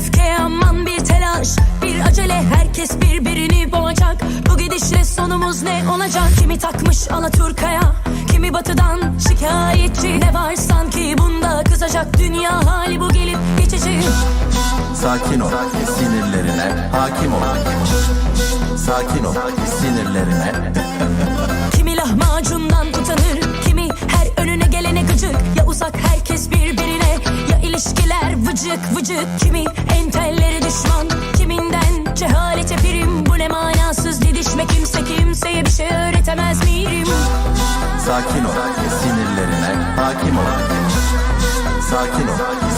öfke? Aman bir telaş Bir acele. Herkes birbirini boğacak. Bu gidişle sonumuz ne olacak? Kimi takmış Alaturka'ya Kimi batıdan şikayetçi. Ne var sanki bunda kızacak Dünya hali? Bu gelip geçici Sakin ol, sinirlerine hakim ol. Sakin ol, sinirlerine. Kimi lahmacundan utanır Kimi her önüne gelene gıcık Ya uzak herkes birbirine Ya ilişkiler vıcık vıcık Kimi entelleri düşman Kiminden cehalete prim Bu ne manasız didişme Kimse kimseye bir şey öğretemez miyim Sakin ol, sinirlerine hakim ol. Sakin ol,